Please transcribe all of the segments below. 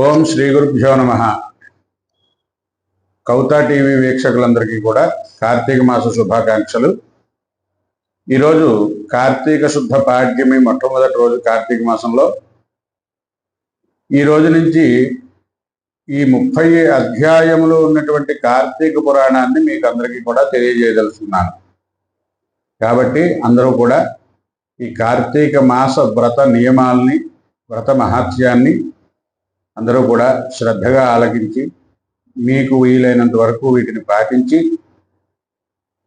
ఓం శ్రీ గురుభ్యో నమ. కౌతా టీవీ వీక్షకులందరికీ కూడా కార్తీక మాస శుభాకాంక్షలు. ఈరోజు కార్తీక శుద్ధ పాడ్యమి మొట్టమొదటి రోజు కార్తీక మాసంలో. ఈ రోజు నుంచి ఈ ముప్పై అధ్యాయములు ఉన్నటువంటి కార్తీక పురాణాన్ని మీకు అందరికీ కూడా తెలియజేయదలుచున్నాను కాబట్టి అందరూ కూడా ఈ కార్తీక మాస వ్రత నియమాల్ని వ్రత మహాత్యాన్ని అందరూ కూడా శ్రద్ధగా ఆలకించి మీకు వీలైనంత వరకు వీటిని పాటించి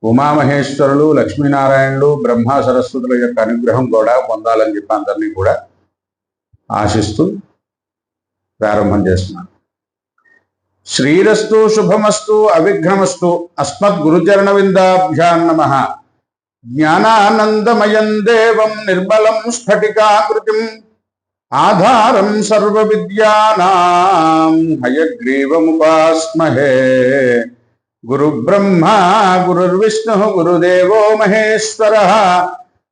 ఉమామహేశ్వరులు లక్ష్మీనారాయణులు బ్రహ్మ సరస్వతుల యొక్క అనుగ్రహం కూడా పొందాలని చెప్పి అందరినీ కూడా ఆశిస్తూ ప్రారంభం చేస్తున్నాను. శ్రీరస్తు శుభమస్తు అవిఘ్నమస్తు అస్మద్ గురుచరణ విందాభ్యాం నమ. జ్ఞానానందమయం దేవం నిర్మలం స్ఫటికాకృతిం आधारम आधारं सर्वविद्यानां गुरु गुरुब्रह्मा, गुरुर्विष्णुः, गुरुदेवो महेश्वरः।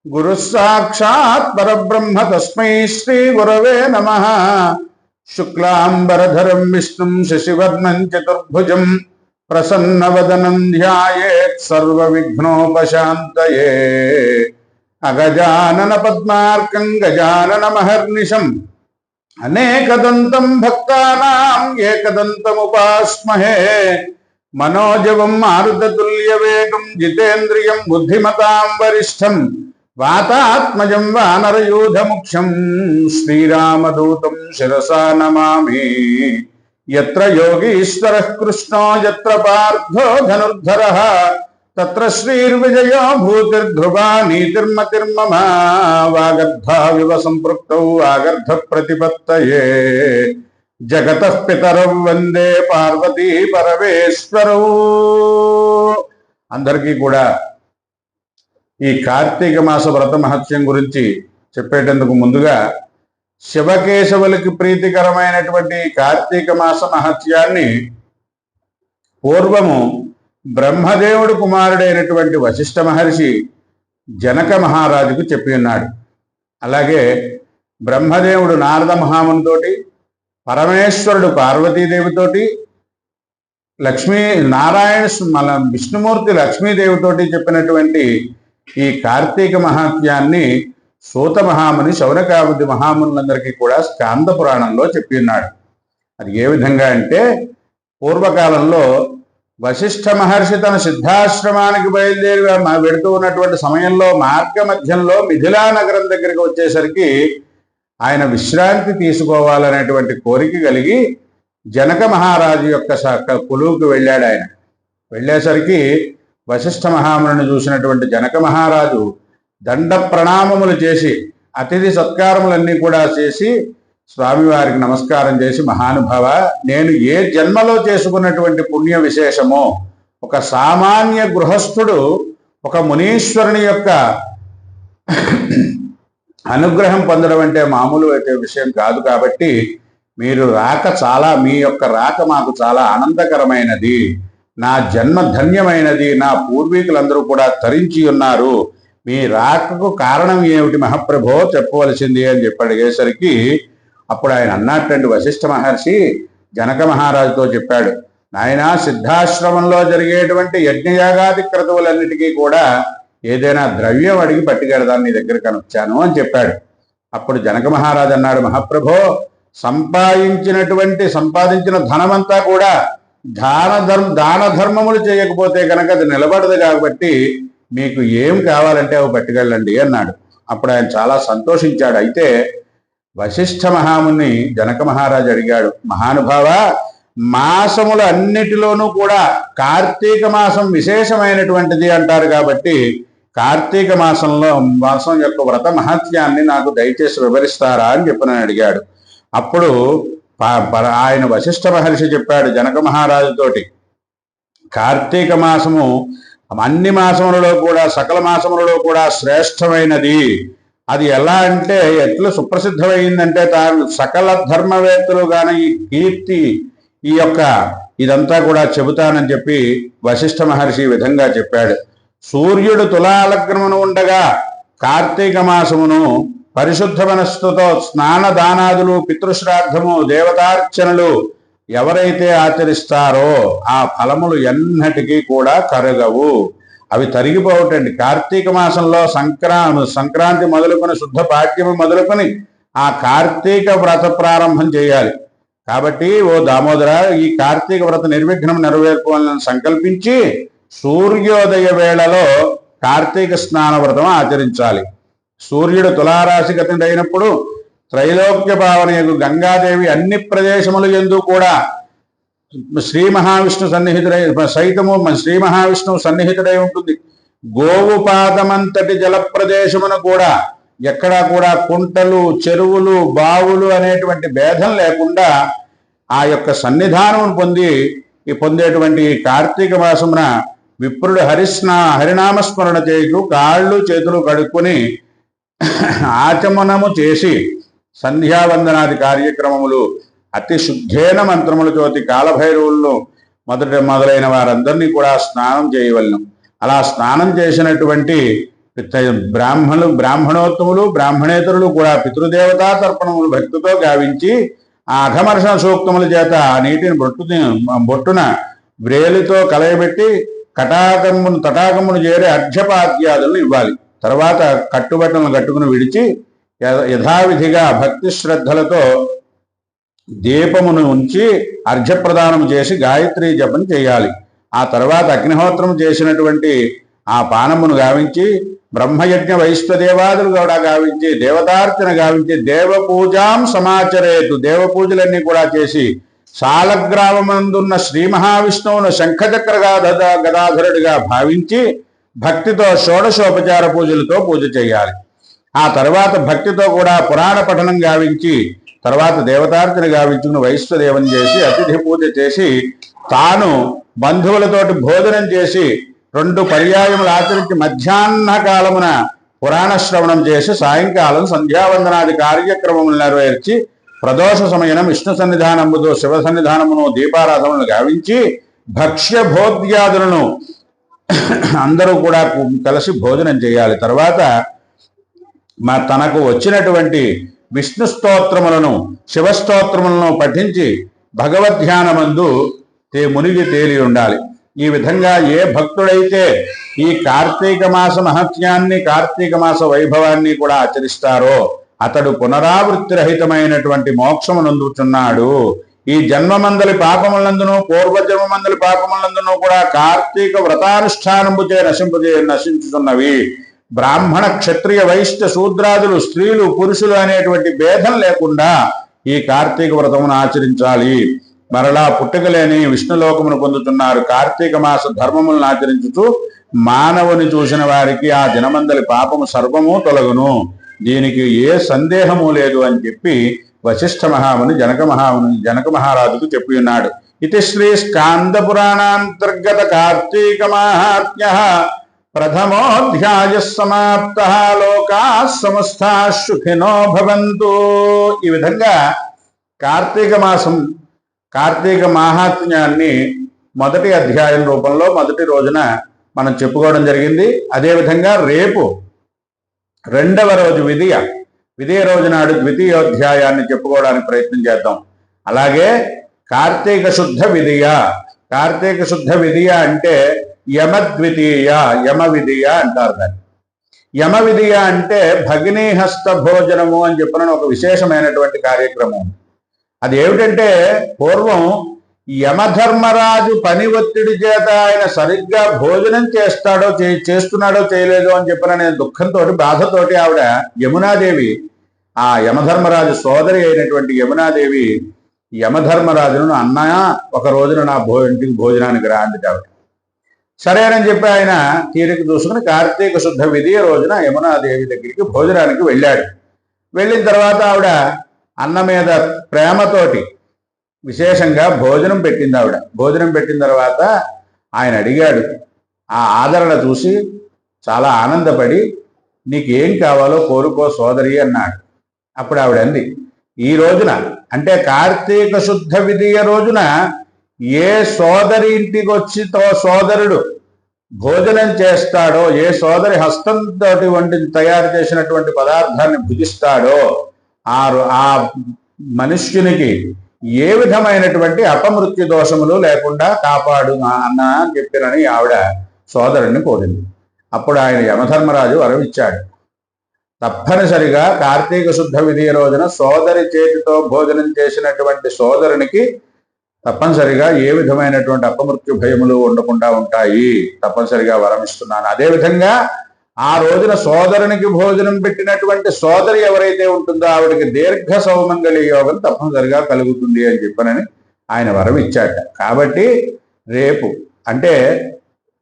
गुरुः साक्षात् परब्रह्म तस्मै श्रीगुरवे नमः। शुक्लाम्बरधरं विष्णु शशिवर्णं चतुर्भुजं प्रसन्नवदनं ध्यायेत् सर्वविघ्नोपशान्तये। అగజానన పద్మార్కం గజానన మహర్నిశం. అనేకదంతం భక్తానాం ఏకదంతముపాస్మహే. మనోజవం మారుతతుల్యవేగం జితేంద్రియం బుద్ధిమతాం వరిష్టం. వాతాత్మజం వానరయూధముఖ్యం శ్రీరామదూతం శిరసా నమామి. ఎత్ర యోగీశ్వర కృష్ణో ఎత్ర పార్థో ధనుర్ధర. తత్ర శ్రీర్విజయో భూతిర్ధ్రువా నీతిర్మతిర్మమ వాగర్ధావివ సంపృక్త వాగర్ధ ప్రతిపత్తయే. జగత పితరం వందే పార్వతీ పరమేశ్వరౌ. అందరికీ కూడా ఈ కార్తీక మాస వ్రత మహత్యం గురించి చెప్పేటందుకు ముందుగా శివకేశవులకి ప్రీతికరమైనటువంటి ఈ కార్తీక మాస మహత్యాన్ని పూర్వము బ్రహ్మదేవుడు కుమారుడైనటువంటి వశిష్ఠ మహర్షి జనక మహారాజుకు చెప్పి ఉన్నాడు. అలాగే బ్రహ్మదేవుడు నారద మహామునితోటి పరమేశ్వరుడు పార్వతీదేవితోటి లక్ష్మీ నారాయణ మన విష్ణుమూర్తి లక్ష్మీదేవితోటి చెప్పినటువంటి ఈ కార్తీక మహాత్యాన్ని సూత మహాముని శౌనకావతి మహామునులందరికీ కూడా స్కాంద పురాణంలో చెప్పి ఉన్నాడు. అది ఏ విధంగా అంటే పూర్వకాలంలో వశిష్ఠ మహర్షి తన సిద్ధాశ్రమానికి బయలుదేరి వెడుతూ ఉన్నటువంటి సమయంలో మార్గ మధ్యంలో మిథిలా నగరం దగ్గరికి వచ్చేసరికి ఆయన విశ్రాంతి తీసుకోవాలనేటువంటి కోరిక కలిగి జనక మహారాజు యొక్క స- కొలువుకు వెళ్ళాడు ఆయన. వెళ్ళేసరికి వశిష్ఠ మహాముని చూసినటువంటి జనక మహారాజు దండ ప్రణామములు చేసి అతిథి సత్కారములన్నీ కూడా చేసి స్వామివారికి నమస్కారం చేసి మహానుభావ నేను ఏ జన్మలో చేసుకున్నటువంటి పుణ్య విశేషమో ఒక సామాన్య గృహస్థుడు ఒక మునీశ్వరుని యొక్క అనుగ్రహం పొందడం అంటే మామూలు అయితే విషయం కాదు కాబట్టి మీరు రాక చాలా మీ యొక్క రాక మాకు చాలా ఆనందకరమైనది. నా జన్మ ధన్యమైనది. నా పూర్వీకులందరూ కూడా తరించి ఉన్నారు. మీ రాకకు కారణం ఏమిటి మహాప్రభో? చెప్పవలసింది అని చెప్పి అడిగేసరికి అప్పుడు ఆయన అన్నట్టండి వశిష్ఠ మహర్షి జనక మహారాజుతో చెప్పాడు నాయన సిద్ధాశ్రమంలో జరిగేటువంటి యజ్ఞయాగాది క్రతువులన్నిటికీ కూడా ఏదైనా ద్రవ్యం అడిగి పట్టుకెడదాన్ని నీ దగ్గర కనొచ్చాను అని చెప్పాడు. అప్పుడు జనక మహారాజు అన్నాడు మహాప్రభో సంపాదించినటువంటి సంపాదించిన ధనమంతా కూడా దాన ధర్మ దాన ధర్మములు చేయకపోతే కనుక అది నిలబడదు కాబట్టి మీకు ఏం కావాలంటే అవి పట్టుకెళ్ళండి అన్నాడు. అప్పుడు ఆయన చాలా సంతోషించాడు. అయితే వశిష్ఠ మహాముని జనక మహారాజు అడిగాడు మహానుభావ మాసముల అన్నిటిలోనూ కూడా కార్తీక మాసం విశేషమైనటువంటిది అంటారు కాబట్టి కార్తీక మాసంలో మాసం యొక్క వ్రత మహత్యాన్ని నాకు దయచేసి వివరిస్తారా అని చెప్పి అడిగాడు. అప్పుడు ప- ఆయన వశిష్ఠ మహర్షి చెప్పాడు జనక మహారాజుతోటి కార్తీక మాసము అన్ని మాసములలో కూడా సకల మాసములలో కూడా శ్రేష్టమైనది. అది ఎలా అంటే ఎట్లు సుప్రసిద్ధమైందంటే తాను సకల ధర్మవేత్తలు కానీ ఈ కీర్తి ఈ యొక్క ఇదంతా కూడా చెబుతానని చెప్పి వశిష్ఠ మహర్షి ఈ విధంగా చెప్పాడు. సూర్యుడు తులాలగ్నమును ఉండగా కార్తీక మాసమును పరిశుద్ధ మనస్సుతో స్నాన దానాదులు పితృశ్రాద్ధము దేవతార్చనలు ఎవరైతే ఆచరిస్తారో ఆ ఫలములు ఎన్నటికీ కూడా కరగవు. అవి తరిగిపోవటండి. కార్తీక మాసంలో సంక్రా సంక్రాంతి మొదలుకొని శుద్ధ పాఠ్యము మొదలుకొని ఆ కార్తీక వ్రత ప్రారంభం చేయాలి. కాబట్టి ఓ దామోదర ఈ కార్తీక వ్రత నిర్విఘ్నం నెరవేర్పాలని సంకల్పించి సూర్యోదయ వేళలో కార్తీక స్నాన వ్రతం ఆచరించాలి. సూర్యుడు తులారాశిగతుడైనప్పుడు త్రైలోక్య భావన యొక్క గంగాదేవి అన్ని ప్రదేశములు ఎందు కూడా శ్రీ మహావిష్ణు సన్నిహితుడై సైతము మన శ్రీ మహావిష్ణువు సన్నిహితుడై ఉంటుంది. గోవు పాదమంతటి జల ప్రదేశమును కూడా ఎక్కడా కూడా కుంటలు చెరువులు బావులు అనేటువంటి భేదం లేకుండా ఆ యొక్క సన్నిధానం పొంది ఈ పొందేటువంటి కార్తీక మాసమున విప్రుడు హరిస్నా హరినామస్మరణ చేయుచు కాళ్ళు చేతులు కడుక్కొని ఆచమనము చేసి సంధ్యావందనాది కార్యక్రమములు అతి శుద్ధేన మంత్రముల జ్యోతి కాలభైరవుల్లో మొదట మొదలైన వారందరినీ కూడా స్నానం చేయవలను. అలా స్నానం చేసినటువంటి బ్రాహ్మణులు బ్రాహ్మణోత్తములు బ్రాహ్మణేతరులు కూడా పితృదేవతా తర్పణములు భక్తితో గావించి ఆ అఘమర్షణ సూక్తముల చేత ఆ నీటిని బొట్టు బొట్టున వ్రేలితో కలయబెట్టి కటాకమును తటాకమును చేరే అర్ఘ్యపాద్యాదులను ఇవ్వాలి. తర్వాత కట్టుబట్టలను కట్టుకుని విడిచి యథావిధిగా భక్తి శ్రద్ధలతో దీపమును ఉంచి అర్ఘ్యప్రదానం చేసి గాయత్రి జపం చేయాలి. ఆ తర్వాత అగ్నిహోత్రం చేసినటువంటి ఆ పానమును గావించి బ్రహ్మయజ్ఞ వైశ్వదేవాదులు కూడా గావించి దేవతార్చన గావించి దేవ పూజాం సమాచరేతు. దేవ పూజలన్నీ కూడా చేసి శాలగ్రామమందున్న శ్రీ మహావిష్ణువును శంఖచక్ర గదాధరుడిగా భావించి భక్తితో షోడశోపచార పూజలతో పూజ చేయాలి. ఆ తర్వాత భక్తితో కూడా పురాణ పఠనం గావించి తర్వాత దేవతార్చన గావించుకుని వైష్ణదేవం చేసి అతిథి పూజ చేసి తాను బంధువులతోటి భోజనం చేసి రెండు పర్యాయములు ఆచరించి మధ్యాహ్న కాలమున పురాణ శ్రవణం చేసి సాయంకాలం సంధ్యావందనాది కార్యక్రమములు నెరవేర్చి ప్రదోష సమయం విష్ణు సన్నిధానముతో శివ సన్నిధానమును దీపారాధనలు గావించి భక్ష్య భోద్యాదులను అందరూ కూడా కలిసి భోజనం చేయాలి. తర్వాత మా తనకు వచ్చినటువంటి విష్ణు స్తోత్రములను శివస్తోత్రములను పఠించి భగవద్ధ్యానమందు తే మునిగి తేలి ఉండాలి. ఈ విధంగా ఏ భక్తుడైతే ఈ కార్తీక మాస మహత్యాన్ని కార్తీక మాస వైభవాన్ని కూడా ఆచరిస్తారో అతడు పునరావృత్తి రహితమైనటువంటి మోక్షమునందుచున్నాడు ఈ జన్మమందలి పాపములందును పూర్వజన్మమందలి పాపములందును కూడా కార్తీక వ్రతానుష్ఠానము చే నశింపజే నశించుతున్నవి. బ్రాహ్మణ క్షత్రియ వైశ్య శూద్రాదులు స్త్రీలు పురుషులు అనేటువంటి భేదం లేకుండా ఈ కార్తీక వ్రతమును ఆచరించాలి. మరలా పుట్టుకలేని విష్ణులోకమును పొందుతున్నారు. కార్తీక మాస ధర్మములను ఆచరించుతూ మానవుని చూసిన వారికి ఆ దినమందలి పాపము సర్వము తొలగును. దీనికి ఏ సందేహము లేదు అని చెప్పి వశిష్ఠ మహాముని జనక మహాముని జనక మహారాజుకు చెప్పి ఉన్నాడు. ఇది శ్రీ స్కాంద పురాణాంతర్గత కార్తీక మహాత్మ్య ప్రథమోధ్యాయ సమాప్త లోకా సమస్త సుఖినో భవంతు ఈ విధంగా కార్తీక మాసం కార్తీక మాహాత్మ్యాన్ని మొదటి అధ్యాయం రూపంలో మొదటి రోజున మనం చెప్పుకోవడం జరిగింది. అదేవిధంగా రేపు రెండవ రోజు విధియ విధియ రోజు నాడు ద్వితీయోధ్యాయాన్ని చెప్పుకోవడానికి ప్రయత్నం చేద్దాం. అలాగే కార్తీక శుద్ధ విధియ కార్తీక శుద్ధ విధియ అంటే యమ ద్వితీయ యమ విధియ అంటారు దాన్ని. యమ విధియ అంటే భగినీహస్త భోజనము అని చెప్పిన ఒక విశేషమైనటువంటి కార్యక్రమం. అది ఏమిటంటే పూర్వం యమధర్మరాజు పని ఒత్తిడి చేత ఆయన సరిగ్గా భోజనం చేస్తాడో చే- చేస్తున్నాడో చేయలేదో అని చెప్పిన నేను దుఃఖంతో బాధతోటి ఆవిడ యమునాదేవి ఆ యమధర్మరాజు సోదరి అయినటువంటి యమునాదేవి యమధర్మరాజును అన్న ఒక రోజున నా భో ఇంటికి భోజనానికి రా అంది ఆవిడ. సరేనని చెప్పి ఆయన తీరిక చూసుకుని కార్తీక శుద్ధ విధి రోజున యమునాదేవి దగ్గరికి భోజనానికి వెళ్ళాడు. వెళ్ళిన తర్వాత ఆవిడ అన్న మీద ప్రేమతోటి విశేషంగా భోజనం పెట్టింది ఆవిడ. భోజనం పెట్టిన తర్వాత ఆయన అడిగాడు ఆ ఆదరణ చూసి చాలా ఆనందపడి నీకేం కావాలో కోరుకో సోదరి అన్నాడు. అప్పుడు ఆవిడ అంది ఈ రోజున అంటే కార్తీక శుద్ధ విధియ రోజున ఏ సోదరి ఇంటికి వచ్చి తో సోదరుడు భోజనం చేస్తాడో ఏ సోదరి హస్తంతో వంటి తయారు చేసినటువంటి పదార్థాన్ని భుజిస్తాడో ఆ ఆ మనుష్యునికి ఏ విధమైనటువంటి అపమృత్యు దోషములు లేకుండా కాపాడు అన్న అని చెప్పినని ఆవిడ సోదరుని కోరింది. అప్పుడు ఆయన యమధర్మరాజు వరవిచ్చాడు తప్పనిసరిగా కార్తీక శుద్ధ విధి రోజున సోదరి చేతితో భోజనం చేసినటువంటి సోదరునికి తప్పనిసరిగా ఏ విధమైనటువంటి అపమృత్యు భయములు ఉండకుండా ఉంటాయి. తప్పనిసరిగా వరమిస్తున్నాను. అదేవిధంగా ఆ రోజున సోదరునికి భోజనం పెట్టినటువంటి సోదరి ఎవరైతే ఉంటుందో ఆవిడకి దీర్ఘ సౌమంగళి యోగం తప్పనిసరిగా కలుగుతుంది అని చెప్పనని ఆయన వరం ఇచ్చాట కాబట్టి రేపు అంటే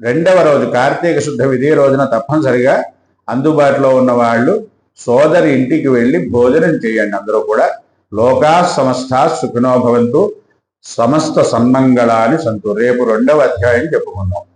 రెండవ రోజు కార్తీక శుద్ధ విధి రోజున తప్పనిసరిగా అందుబాటులో ఉన్న వాళ్ళు సోదరి ఇంటికి వెళ్ళి భోజనం చేయండి. అందరూ కూడా లోకా సమస్త సుఖినోభవంతు సమస్త సన్మంగళాన్ని సంతు. రేపు రెండవ అధ్యాయం చెప్పుకుందాం.